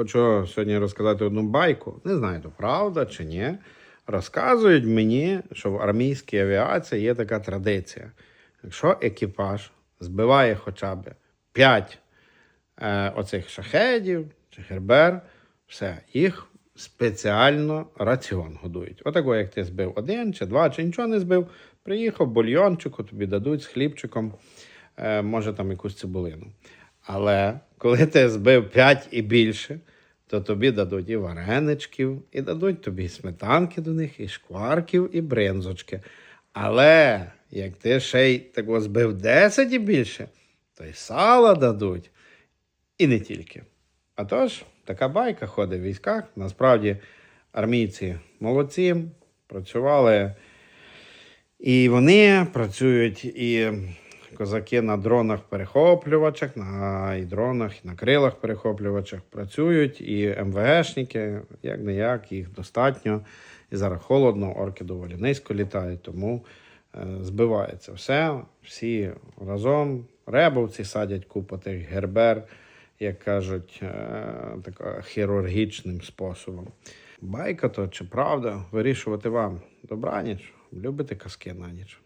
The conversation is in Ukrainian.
хочу сьогодні розказати одну байку. Не знаю, то правда чи ні. Розказують мені, що в армійській авіації є така традиція. Якщо екіпаж збиває хоча б 5 е, оцих шахедів чи гербер, все, їх спеціально раціон годують. Отако, як ти збив один чи два, чи нічого не збив, приїхав бульйончику, тобі дадуть з хлібчиком, е, може там якусь цибулину. Але коли ти збив 5 і більше, то тобі дадуть і вареничків, і дадуть тобі і сметанки до них, і шкварків, і бринзочки. Але як ти ще й такого збив 10 і більше, то й сала дадуть. І не тільки. А тож, така байка ходить в військах. Насправді, армійці молодці, працювали. І вони працюють і козаки на дронах-перехоплювачах, на і дронах, і на крилах-перехоплювачах працюють, і МВГшники, як не як, їх достатньо. І зараз холодно, орки доволі низько літають, тому е, збивається все. Всі разом. Ребовці садять купу тих гербер, як кажуть, е, так, хірургічним способом. Байка то чи правда, вирішувати вам. Добраніч, любите казки на ніч.